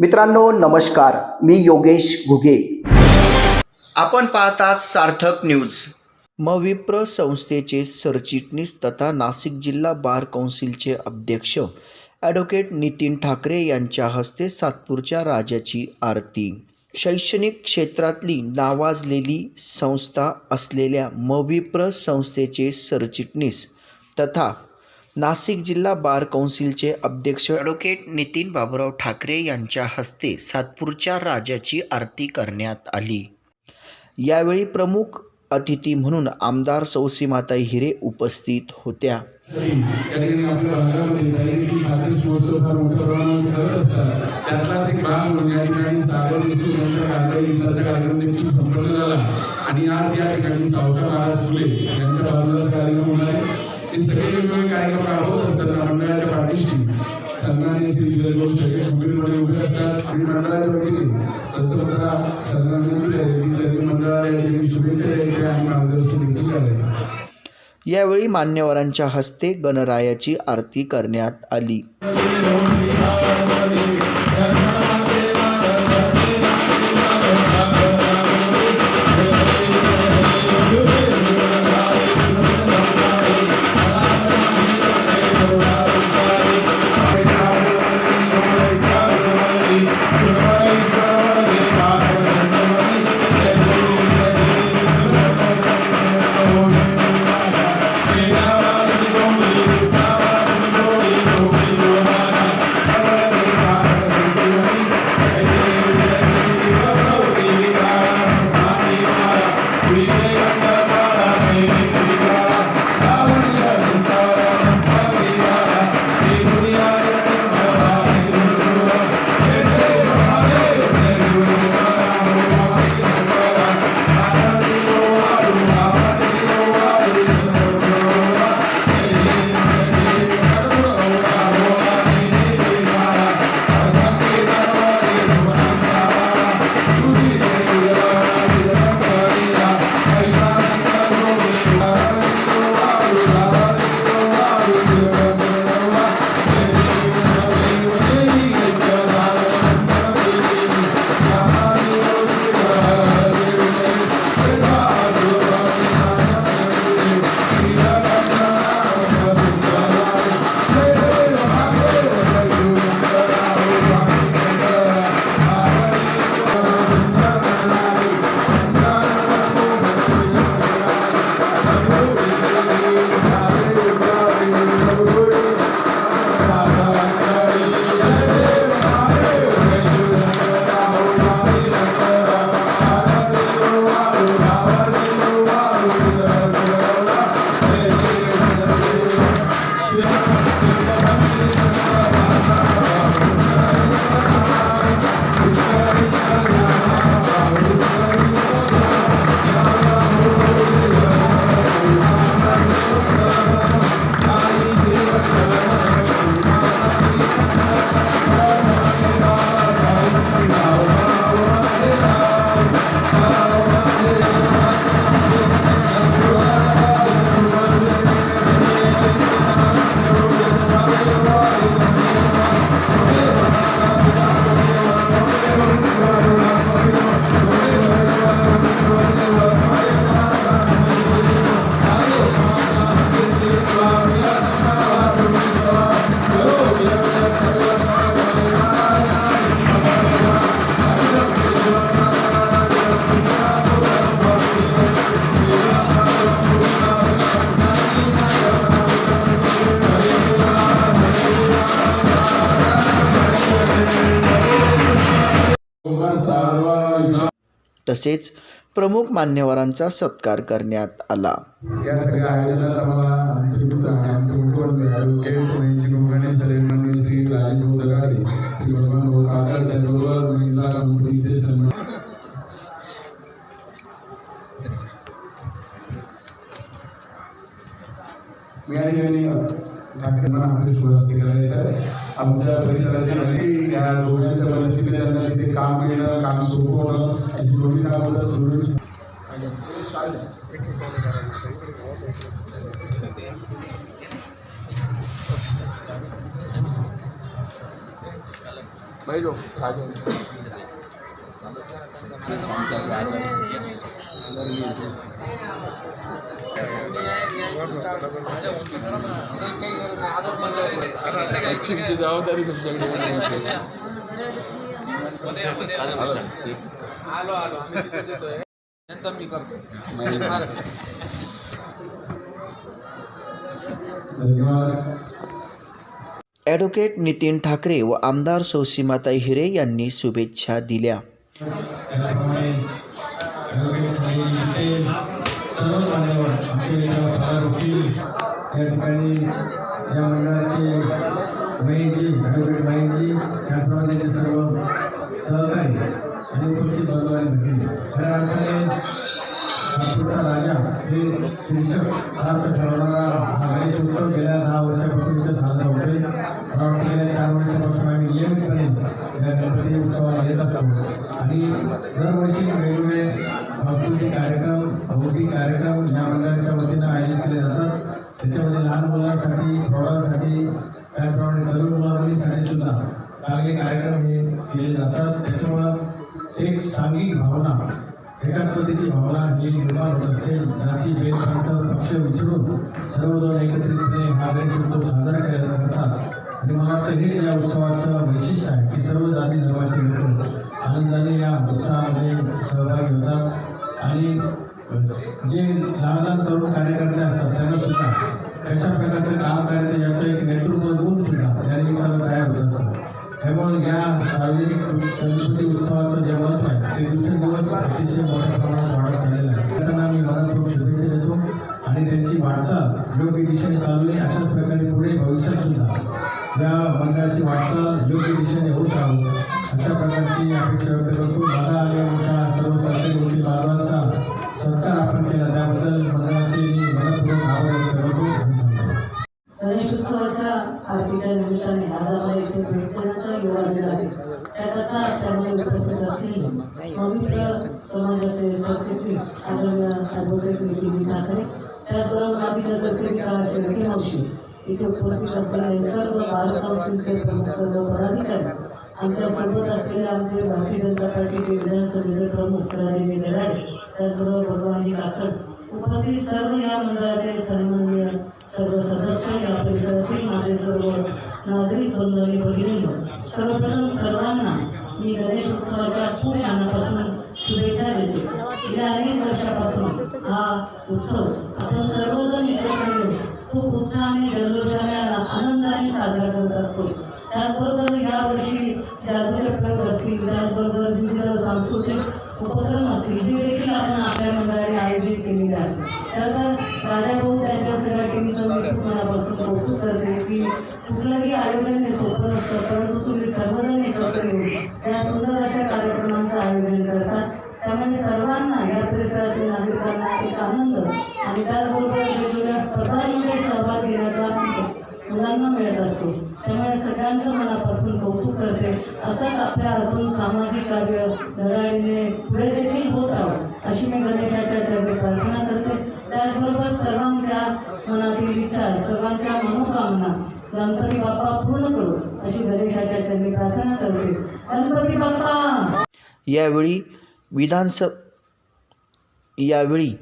मित्रांनो नमस्कार. मी योगेश घुगे. आपण पाहतात सार्थक न्यूज. मविप्र संस्थेचे सरचिटणीस तथा नाशिक जिल्हा बार कौन्सिलचे अध्यक्ष ॲडव्होकेट नितीन ठाकरे यांच्या हस्ते सातपूरच्या राजाची आरती. शैक्षणिक क्षेत्रातली नावाजलेली संस्था असलेल्या मविप्र संस्थेचे सरचिटणीस तथा नाशिक जिल्हा बार कौन्सिलचे अध्यक्ष ॲडव्होकेट नितीन बाबुराव ठाकरे यांच्या हस्ते सातपूरच्या राजाची आरती करण्यात आली. यावेळी प्रमुख अतिथी म्हणून आमदार सौसीमाताई हिरे उपस्थित होत्या. आणि आज या ठिकाणी सावकार महाराज फुले यांच्या बाजूला कार्यक्रम हे सगळे वेगवेगळे कार्यक्रम राबवत असतात त्या मंडळाच्या पाठीशी. सन्मान्य श्री विजय सगळे गंभीरपणे उभे असतात. आणि मंडळाच्या वतीने दत्तप्रभा सन्मान मंडळाला या ठिकाणी शुभेच्छा द्यायच्या आणि मार्गदर्शन देखील करायचं. यावेळी मान्यवरांच्या हस्ते गणरायाची आरती करण्यात आली. तसेच प्रमुख मान्यवरांचा सत्कार करण्यात आला. या सगळ्या आयोजनात आम्हाला आमचे मित्र आणि आमचे मुख्यमंत्री श्री दगाडे श्री भगवान काकड त्याचबरोबर महिला कंपनीचे मी ठाकरेंना आपले सुरुवात करायचं आहे आमच्या परिसरातील अनेक या दोघांच्या मदतीने त्यांना तिथे काम मिळणं काम सोपवणं अशी दोन्ही कामं सुरू जबाबदारी तुमच्याकडे धन्यवाद ॲडव्होकेट नितीन ठाकरे व आमदार सौसीमाताई हिरे यांनी शुभेच्छा दिल्या. सर्व मान्यवर आमच्या इथं भाग होतील या ठिकाणी सहकारी अनि उपस्थित हे शीर्षक सार्थ ठरवणारा हा गणेश उत्सव गेल्या दहा वर्षापासून इथे साजरा होतोय. मला वाटतं गेल्या चार वर्षापासून आम्ही नियमितपणे या गणपती उत्सवाला येत असतो. आणि दरवर्षी वेगवेगळे सांस्कृतिक कार्यक्रम पक्ष विसरून सर्वजण एकत्रितपणे हा गणेश उत्सव साजरा केला करतात आणि मला वाटतं हेच या उत्सवाचं वैशिष्ट्य आहे की सर्व जाती धर्माचे लोक आनंदाने या उत्सवामध्ये सहभागी होतात. आणि जे लहान लहान तरुण कार्यकर्ते असतात त्यांना सुद्धा कशा प्रकारचे काम करायचं याचं एक नेतृत्व गुण सुद्धा या निमित्तानं तयार होत असतं त्यामुळे या सार्वजनिक गणपती उत्सवाचं जे महत्त्व आहे ते दिवसेंदिवस अतिशय मोठ्या मंडळाची वाटचाल योग्य दिशेने होत राहू अशा प्रकारची अपेक्षा व्यक्त करतो. माझा आणि आमच्या सर्व सरकारी वकील बांधवांचा सत्कार आपण केला. त्याबद्दल मंडळाचे मी मनपूर्वक आभार व्यक्त करतो. आणि गणेश उत्सवाच्या आरतीच्या निमित्ताने आज आम्हाला इथे भेट देण्याचा योग आलेला आहे. त्याकरता त्यामध्ये उपस्थित असलेले पवित्र समाजाचे सरचिटणीस आदरणीय ॲडव्होकेट नितीनजी ठाकरे त्याचबरोबर माझी नगरसेविका शेळके मावशी इथे उपस्थित असलेले सर्व भारत काउन्सिलचे प्रमुख सर्व पदाधिकारी आमच्यासोबत असलेले आमचे भारतीय जनता पार्टीचे विधानसभेचे प्रमुख राजेंद्र गराडे त्याचबरोबर भगवानजी काकड उपस्थित सर्व या मंडळाचे सन्माननीय सर्व सदस्य या परिसरातील माझे सर्व नागरिक बंधू आणि भगिनींनो सर्वप्रथम सर्वांना मी गणेश उत्सवाच्या खूप मनापासून शुभेच्छा देते. गेल्या अनेक वर्षापासून हा उत्सव आपण सर्वजण एकत्र येऊन खूप उत्साहाने जल्लोषाने आनंदाने साजरा करत असतो. त्याचबरोबर यावर्षी जादूचे प्रयोग असतील त्याचबरोबर विविध सांस्कृतिक उपक्रम असतील ते देखील आपण आपल्या मंडळाने आयोजित केलेले आहेत. तर राजाभाऊ त्यांच्या सगळ्या टीमचं मी खूप मनापासून कौतुक करते की कुठलंही आयोजन हे सोपं नसतं परंतु तुम्ही सर्वजण एकत्र येऊन या सुंदर अशा कार्यक्रमांचं आयोजन करतात. त्यामुळे सर्वांना या परिसरातील नागरिकांना एक आनंद आणि त्याचबरोबर वेगवेगळ्या स्पर्धांमध्ये सहभाग घेण्याचा मुलांना मिळत असतो. त्यामुळे सगळ्यांचं मनापासून कौतुक करते. असंच आपल्या हातून सामाजिक कार्य धडाडीने पुढे देखील होत राहावं अशी मी गणेशाच्या चरणी प्रार्थना करते. त्याचबरोबर सर्वांच्या मनातील इच्छा सर्वांच्या मनोकामना गणपती बाप्पा पूर्ण करू अशी गणेशाच्या चरणी प्रार्थना करते. गणपती बाप्पा! यावेळी विधानसभ यावेळी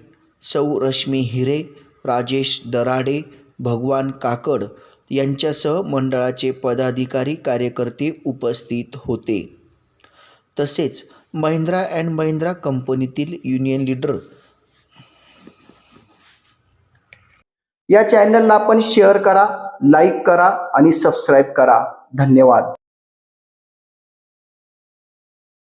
सौ रश्मी हिरे राजेश दराडे भगवान काकड यांच्यासह मंडळाचे पदाधिकारी कार्यकर्ते उपस्थित होते. तसेच महिंद्रा अँड महिंद्रा कंपनीतील युनियन लीडर या चॅनलला आपण शेअर करा लाईक करा आणि सबस्क्राईब करा. धन्यवाद.